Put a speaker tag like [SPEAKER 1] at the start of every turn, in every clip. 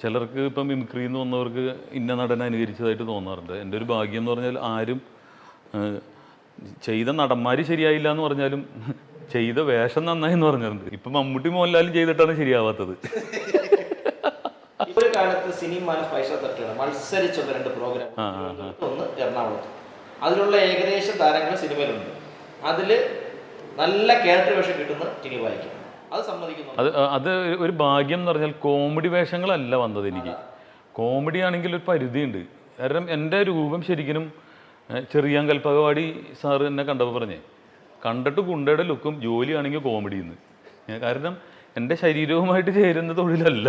[SPEAKER 1] ചിലർക്ക് ഇപ്പം മിമിക്രി എന്ന് വന്നവർക്ക് ഇന്ന നടനെ അനുകരിച്ചതായിട്ട് തോന്നാറുണ്ട്. എന്റെ ഒരു ഭാഗ്യം എന്ന് പറഞ്ഞാൽ ആരും ചെയ്ത നടന്മാർ ശരിയായില്ല എന്ന് പറഞ്ഞാലും ചെയ്ത വേഷം നന്നായി എന്ന് പറഞ്ഞിട്ടുണ്ട് ഇപ്പം മമ്മൂട്ടി മോഹൻലാലും ചെയ്തിട്ടാണ് ശരിയാവാത്തത്.
[SPEAKER 2] ഒരു കാലത്ത് സിനിമ പൈസ തട്ടുകയാണ് മത്സരിച്ചുള്ള രണ്ട് പ്രോഗ്രാം
[SPEAKER 1] ആ, ആ, ആ.
[SPEAKER 2] ഒന്ന് എറണാകുളത്ത്. അതിലുള്ള ഏകദേശം താരങ്ങൾ സിനിമയിലുണ്ട്. അതിൽ നല്ല ക്യാരക്ടർ വേഷം കിട്ടുന്ന ടിനി വായിക്കും അത്
[SPEAKER 1] അത് ഒരു ഭാഗ്യം എന്ന് പറഞ്ഞാൽ കോമഡി വേഷങ്ങളല്ല വന്നത് എനിക്ക്. കോമഡി ആണെങ്കിൽ ഒരു പരിധിയുണ്ട്. കാരണം എന്റെ രൂപം ശരിക്കും ചെറിയ കൽപ്പകവാടി സാറ് എന്നെ കണ്ടപ്പോൾ പറഞ്ഞേ കണ്ടിട്ട് ഗുണ്ടയുടെ ലുക്കും ജോലിയാണെങ്കിൽ കോമഡി എന്ന് കാരണം എന്റെ ശരീരവുമായിട്ട് ചേരുന്ന തൊഴിലല്ല.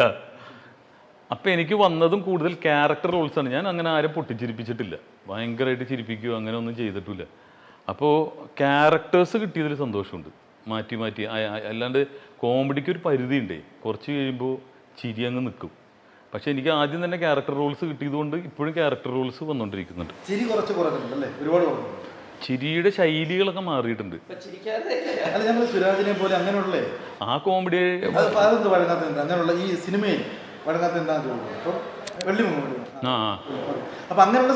[SPEAKER 1] അപ്പം എനിക്ക് വന്നതും കൂടുതൽ ക്യാരക്ടർ റോൾസാണ്. ഞാൻ അങ്ങനെ ആരും പൊട്ടിച്ചിരിപ്പിച്ചിട്ടില്ല. ഭയങ്കരമായിട്ട് ചിരിപ്പിക്കുകയോ അങ്ങനെ ഒന്നും ചെയ്തിട്ടില്ല. അപ്പോൾ ക്യാരക്ടേഴ്സ് കിട്ടിയതിൽ സന്തോഷമുണ്ട്. മാറ്റി മാറ്റി. അല്ലാണ്ട് കോമഡിക്ക് ഒരു പരിധിയുണ്ട്. കുറച്ച് കഴിയുമ്പോൾ ചിരി അങ്ങ് നിൽക്കും പക്ഷെ എനിക്ക് ആദ്യം തന്നെ ക്യാരക്ടർ റോൾസ് കിട്ടിയതുകൊണ്ട് ഇപ്പോഴും ക്യാരക്ടർ റോൾസ് വന്നുകൊണ്ടിരിക്കുന്നുണ്ട്
[SPEAKER 3] ചിരി കുറച്ച് ഒരുപാട്
[SPEAKER 1] ചിരിയുടെ ശൈലികളൊക്കെ മാറിയിട്ടുണ്ട്.
[SPEAKER 3] സുരാജിനെ പോലെ അങ്ങനെയുള്ളേ?
[SPEAKER 1] ആ കോമഡി
[SPEAKER 3] അങ്ങനെയുള്ള ഈ സിനിമയിൽ
[SPEAKER 1] ആ.
[SPEAKER 3] അപ്പൊ അങ്ങനെയുള്ള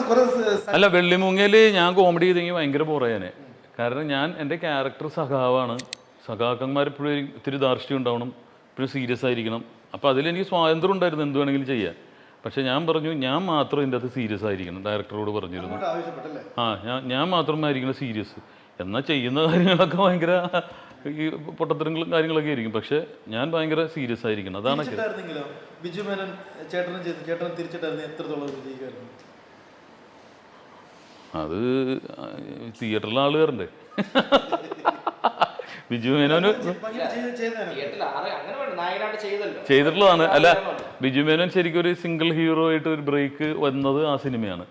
[SPEAKER 1] അല്ല വെള്ളിമൂങ്ങയിൽ ഞാൻ കോമഡി ചെയ്തെങ്കിൽ ഭയങ്കര പോറയാനെ കാരണം ഞാൻ എന്റെ ക്യാരക്ടർ സഖാവാണ്. സഖാക്കന്മാർ എപ്പോഴും ഇത്തിരി ധാർഷ്ട്യം ഉണ്ടാവണം എപ്പോഴും സീരിയസ് ആയിരിക്കണം. അപ്പോൾ അതിലെനിക്ക് സ്വാതന്ത്ര്യം ഉണ്ടായിരുന്നു എന്ത് വേണമെങ്കിലും ചെയ്യാം പക്ഷേ ഞാൻ പറഞ്ഞു ഞാൻ മാത്രം ഇതിന്റെ അകത്ത് സീരിയസ് ആയിരിക്കണം ഡയറക്ടറോട് പറഞ്ഞിരുന്നു. ആ ഞാൻ ഞാൻ മാത്രമായിരിക്കണം സീരിയസ്. എന്നാൽ ചെയ്യുന്ന കാര്യങ്ങളൊക്കെ ഭയങ്കര ഈ പൊട്ടത്തരങ്ങളും കാര്യങ്ങളൊക്കെ ആയിരിക്കും. പക്ഷേ ഞാൻ ഭയങ്കര സീരിയസ് ആയിരിക്കണം അതാണ് അത് തിയേറ്ററിലെ ആൾ കയറണ്ടേ ബിജു മേനോന് ചെയ്തിട്ടുള്ളതാണ് അല്ല ബിജു മേനോൻ ശരിക്കും ഒരു സിംഗിൾ ഹീറോ ആയിട്ട് ഒരു ബ്രേക്ക് വന്നത് ആ സിനിമയാണ്.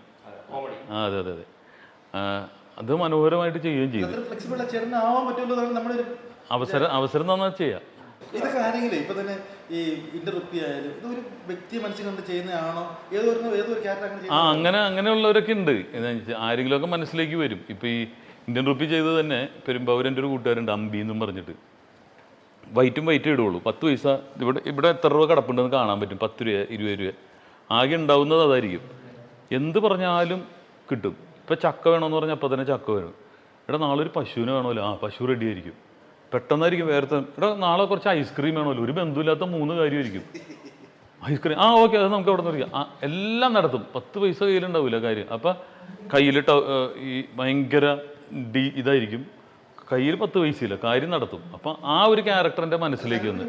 [SPEAKER 1] ആ അതെ അതെ അതെ. അത് മനോഹരമായിട്ട് ചെയ്യുകയും ചെയ്തു. അവസരം അവസരം തന്നാ ചെയ്യാം.
[SPEAKER 3] ഇതൊക്കെ ആരെങ്കിലും ഇപ്പൊ തന്നെ ഈ ഇന്റർവ്യൂ ആയാലും ഇതൊരു വ്യക്തി മനസ്സിൽ കണ്ട് ചെയ്യുന്നതാണോ? ഏതൊരു ഏതൊരു ക്യാരക്ടർ അങ്ങനെ
[SPEAKER 1] ആ അങ്ങനെ അങ്ങനെയുള്ളവരൊക്കെ ഉണ്ട്. ആരെങ്കിലും ഒക്കെ മനസ്സിലേക്ക് വരും. ഇപ്പൊ ഈ ഇന്ത്യൻ റുപ്പി ചെയ്തത് തന്നെ പെരുമ്പാവൂരന്റെ ഒരു കൂട്ടുകാരുണ്ട് അമ്പി എന്നും പറഞ്ഞിട്ട്. വൈറ്റും വൈറ്റും ഇടുള്ളൂ പത്ത് പൈസ ഇവിടെ ഇവിടെ എത്ര രൂപ കിടപ്പുണ്ടെന്ന് കാണാൻ പറ്റും. പത്ത് രൂപ ഇരുപത് രൂപ. ആകെ ഉണ്ടാവുന്നത് അതായിരിക്കും. എന്ത് പറഞ്ഞാലും കിട്ടും. ഇപ്പം ചക്ക വേണമെന്ന് പറഞ്ഞാൽ അപ്പം തന്നെ ചക്ക വേണം. ഇവിടെ നാളെ ഒരു പശുവിന് വേണമല്ലോ ആ പശു റെഡി ആയിരിക്കും. പെട്ടെന്നായിരിക്കും വേറെ ഇവിടെ നാളെ കുറച്ച് ഐസ്ക്രീം വേണമല്ലോ ഒരു ബന്ധുവില്ലാത്ത മൂന്ന് കാര്യമായിരിക്കും. ഐസ്ക്രീം ആ ഓക്കെ അത് നമുക്ക് അവിടെ നിന്ന് ആ എല്ലാം നടത്തും. പത്ത് പൈസ കയ്യിലുണ്ടാവില്ല കാര്യം. അപ്പം കയ്യിലിട്ട ഈ ഭയങ്കര ഡി ഇതായിരിക്കും. കയ്യിൽ പത്ത് പൈസയില്ല കാര്യം നടത്തും. അപ്പം ആ ഒരു ക്യാരക്ടറിന്റെ മനസ്സിലേക്ക് വന്ന്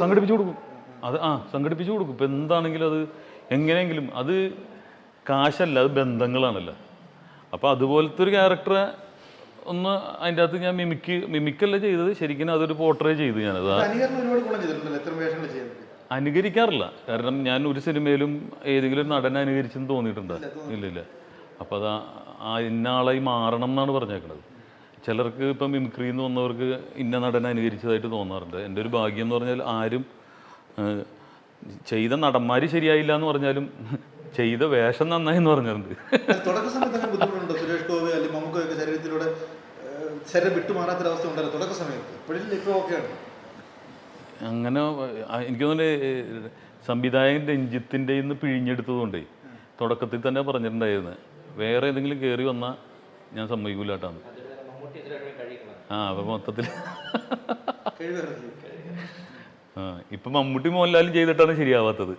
[SPEAKER 1] സംഘടിപ്പിച്ചു കൊടുക്കും. അത് ആ സംഘടിപ്പിച്ചു കൊടുക്കും. ഇപ്പം എന്താണെങ്കിലും അത് എങ്ങനെയെങ്കിലും അത് കാശല്ല അത് ബന്ധങ്ങളാണല്ലോ. അപ്പോൾ അതുപോലത്തെ ഒരു ക്യാരക്ടറെ ഒന്ന് അതിന്റെ അകത്ത് ഞാൻ മിമിക്ക് മിമിക്കല്ല ചെയ്തത്. ശരിക്കും അതൊരു പോർട്രേ ചെയ്തു ഞാനത്. അനുകരിക്കാറില്ല. കാരണം ഞാൻ ഒരു സിനിമയിലും ഏതെങ്കിലും നടനെ അനുകരിച്ചെന്ന് തോന്നിയിട്ടുണ്ടോ? ഇല്ലില്ല ഇല്ല. അപ്പോൾ അത് ആ- ഇന്നാളായി ഇന്ന ആളായി മാറണം എന്നാണ് പറഞ്ഞേക്കുന്നത് ചിലർക്ക് ഇപ്പം മിമിക്രി എന്ന് വന്നവർക്ക് ഇന്ന നടനെ അനുകരിച്ചതായിട്ട് തോന്നാറുണ്ട്. എന്റെ ഒരു ഭാഗ്യം എന്ന് പറഞ്ഞാൽ ആരും ചെയ്ത നടന്മാർ ശരിയായില്ല എന്ന് പറഞ്ഞാലും ചെയ്ത വേഷം നന്നായി എന്ന് പറഞ്ഞിട്ടുണ്ട്
[SPEAKER 3] തുടക്ക സമയത്ത് അങ്ങനെ ബുദ്ധിമുട്ടുണ്ടോ? സുരേഷ് ഗോപി അല്ലെങ്കിൽ മമ്മൂക്കൊക്കെ ശരീരത്തിലൂടെ ഏഹ്, ശരീരം വിട്ടുമാറാത്തൊരവസ്ഥ ഉണ്ടല്ലോ തുടക്ക സമയത്ത്? ഇപ്പോഴില്ല ഇപ്പോൾ ഓക്കെയാണ്.
[SPEAKER 1] അങ്ങനെ എനിക്ക് തോന്നുന്നു സംവിധായകൻ രഞ്ജിത്തിന്റെ ഇന്ന് പിഴിഞ്ഞെടുത്തതുകൊണ്ടേ തുടക്കത്തിൽ തന്നെ പറഞ്ഞിട്ടുണ്ടായിരുന്നു. വേറെ ഏതെങ്കിലും കയറി വന്നാൽ ഞാൻ സമ്മതിക്കൂല
[SPEAKER 2] കേട്ടോ
[SPEAKER 1] ആ അപ്പം മൊത്തത്തിൽ ആ ഇപ്പം മമ്മൂട്ടി മോഹൻലാലും ചെയ്തിട്ടാണ് ശരിയാവാത്തത്.